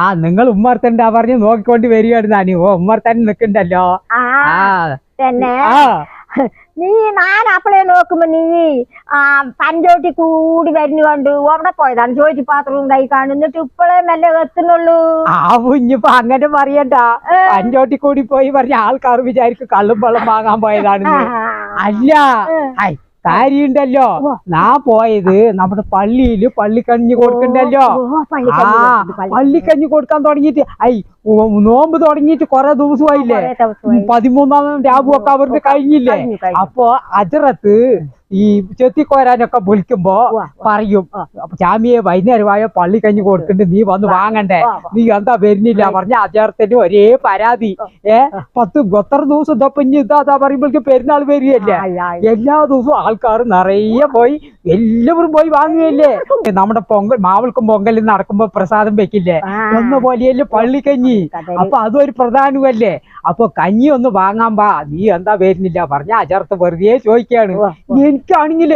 ആ നിങ്ങൾ ഉമ്മർത്തണ്ടാ പറഞ്ഞു നോക്കിക്കൊണ്ട് വരികയാണ് നാനി ഓ ഉമ്മർത്തൻ നിക്കണ്ടല്ലോ ആ തന്നെ നീ ഞാൻ അപ്പളെ നോക്കുമ്പോ നീ ആ പഞ്ചോട്ടി കൂടി വരുന്നുകൊണ്ട് അവിടെ പോയതാണ്. ചോദിച്ചു പാത്രവും കൈ കാണും. കാണുന്നിട്ട് ഇപ്പോഴേ മെല്ലെ എത്തുന്നുള്ളൂ. ആ ഇനിയിപ്പോ അങ്ങനെ പറയണ്ട. പഞ്ചോട്ടി കൂടി പോയി പറഞ്ഞ ആൾക്കാർ വിചാരിക്കും കള്ളും വെള്ളം വാങ്ങാൻ പോയതാണ് അല്ല. കാര്യണ്ടല്ലോ. നാ പോയത് നമ്മുടെ പള്ളിയിൽ പള്ളിക്കഞ്ഞി കൊടുക്കണ്ടല്ലോ ആ പള്ളിക്കഞ്ഞി കൊടുക്കാൻ തുടങ്ങിയിട്ട് ഐ നോമ്പ് തുടങ്ങിയിട്ട് കൊറേ ദിവസമായില്ലേ. പതിമൂന്നാം രാവുമൊക്കെ അവർക്ക് കഴിഞ്ഞില്ലേ? കഴിഞ്ഞു, കഴിഞ്ഞു. അപ്പൊ അജറത്ത് ഈ ചെത്തിക്കോരാനൊക്കെ വിളിക്കുമ്പോ പറയും ജാമിയെ വൈകുന്നേരമായ പള്ളി കഞ്ഞി കൊടുത്തിട്ട് നീ വന്ന് വാങ്ങണ്ടേ. നീ എന്താ വരുന്നില്ല? പറഞ്ഞ അജറത്തിന് ഒരേ പരാതി. ഏ? പത്ത് എത്ര ദിവസം ഇതപ്പൊ ഇനി ഇതാ പറയുമ്പോഴേക്ക് പെരുന്നാൾ വരികയല്ലേ. എല്ലാ ദിവസവും ആൾക്കാർ നിറയെ പോയി എല്ലാവരും പോയി വാങ്ങുകയല്ലേ? നമ്മുടെ പൊങ്കൽ മാവൾക്കും പൊങ്കൽ നടക്കുമ്പോ പ്രസാദം വെക്കില്ലേ? ഒന്ന് എന്ന പള്ളി പള്ളിക്കഞ്ഞി അപ്പൊ അതൊരു പ്രധാനമല്ലേ? അപ്പൊ കഞ്ഞി ഒന്ന് വാങ്ങാൻ പാ നീ എന്താ വരുന്നില്ല? പറഞ്ഞ അജർത്ത് വെറുതെ ചോദിക്കാണ്. എനിക്കാണെങ്കിൽ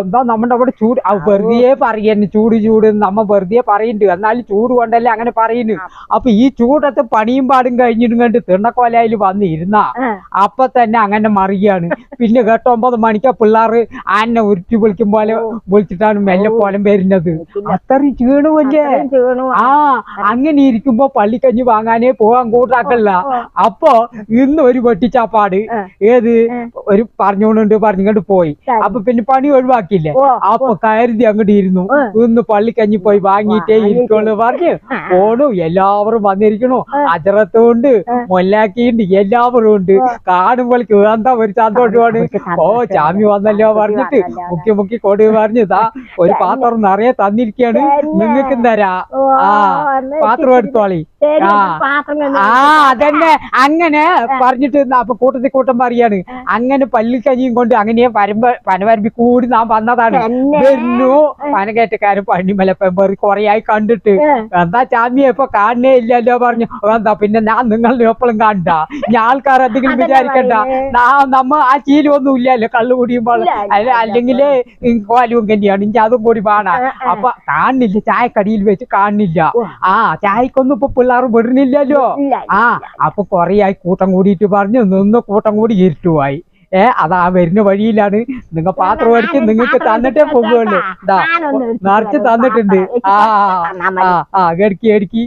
എന്താ നമ്മുടെ അവിടെ ചൂട്? വെറുതെ പറയുന്നു ചൂട് ചൂട് നമ്മ വെറുതെ പറയുന്നുണ്ട് എന്നാലും ചൂട് കൊണ്ടല്ലേ അങ്ങനെ പറയുന്നു അപ്പൊ ഈ ചൂടത്ത് പണിയും പാടും കഴിഞ്ഞിട്ടും കണ്ട് തിണ്ണക്കോലയിൽ വന്ന് ഇരുന്നാ അപ്പൊ തന്നെ അങ്ങനെ മറിയാണ്. പിന്നെ കേട്ട ഒമ്പത് മണിക്കാ പിള്ളേർ ആനെ ഉരുട്ടി വിളിക്കും പോലെ വിളിച്ചിട്ടാണ് മെല്ലെ പോലം വരുന്നത്. അത്രയും ക്ഷീണമല്ലേ ആ അങ്ങനെ ഇരിക്കുമ്പോ പള്ളിക്കഞ്ഞ് വാങ്ങാനേ പോകാൻ കൂട്ടാക്കല്ല. അപ്പൊ ഇന്ന് ഒരു വെട്ടിച്ചാപ്പാട്. ഏത്? ഒരു പറഞ്ഞോണ്ട് പറഞ്ഞിങ്ങോട്ട് പോയി. അപ്പൊ പിന്നെ പണി ഒഴിവാക്കില്ലേ അപ്പൊ കരുതി അങ്ങോട്ട് ഇരുന്നു. ഇന്ന് പള്ളിക്കഞ്ഞി പോയി വാങ്ങിയിട്ടേ ഇരിക്കുള്ളൂ പറഞ്ഞ് ഓണു പോണു എല്ലാവരും വന്നിരിക്കണു. അജറത്തുണ്ട് മൊല്ലാക്കിയുണ്ട് എല്ലാവരും ഉണ്ട്. കാണുമ്പോൾ എന്താ ഒരു സന്തോഷമാണ്. ഓ ചാമി വന്നല്ലോ പറഞ്ഞിട്ട് മുക്കി മുക്കി കൊടു പറഞ്ഞ് ഇതാ ഒരു പാത്രം നിറയെ തന്നിരിക്കാണ് നിങ്ങൾക്ക് തരാ. ആ പാത്രം എടുത്തോളി. ആ. അതന്നെ. അങ്ങനെ പറഞ്ഞിട്ട് അപ്പൊ കൂട്ടത്തിൽ കൂട്ടം പറയാണ്. അങ്ങനെ പല്ലിക്കഞ്ഞിയും കൊണ്ട് അങ്ങനെ പരമ്പ പനവരമ്പി കൂടി നാം വന്നതാണ്. വരുന്നു. പനകേറ്റക്കാരൻ പണിമല പെമ്പറി കൊറേയായി കണ്ടിട്ട്. എന്താ ചാമിയെ ഇപ്പൊ കാണുന്നേ ഇല്ലല്ലോ പറഞ്ഞു. എന്താ പിന്നെ ഞാൻ നിങ്ങളുടെ എപ്പോഴും കണ്ട. ഞാൻ ആൾക്കാർ എന്തെങ്കിലും വിചാരിക്കണ്ട. നമ്മ ആ ശീലമൊന്നും ഇല്ലല്ലോ. കള്ളു കുടിയുമ്പോൾ. അല്ലെങ്കിൽ കോലും കല്യാണ് ഇനി അതും കൂടി വേണം. അപ്പൊ കാണുന്നില്ല. ചായക്കടിയിൽ വെച്ച് കാണുന്നില്ല. ആ ചായക്കൊന്നും ഇപ്പൊ പിള്ളേർ വിടുന്നില്ലല്ലോ. ഇല്ല, ആ അപ്പൊ കൊറേ ആയി കൂട്ടം കൂടിയിട്ട് പറഞ്ഞു നിന്ന് കൂട്ടം കൂടി ഇരുട്ടുമായി ഏ അതാ വരുന്ന വഴിയിലാണ് നിങ്ങൾ പാത്രം അടിച്ച് നിങ്ങൾക്ക് തന്നിട്ടേ പോകുള്ളൂ നിറച്ച് തന്നിട്ടുണ്ട്. ആ. ആ ആ എടുക്കി എടുക്കി.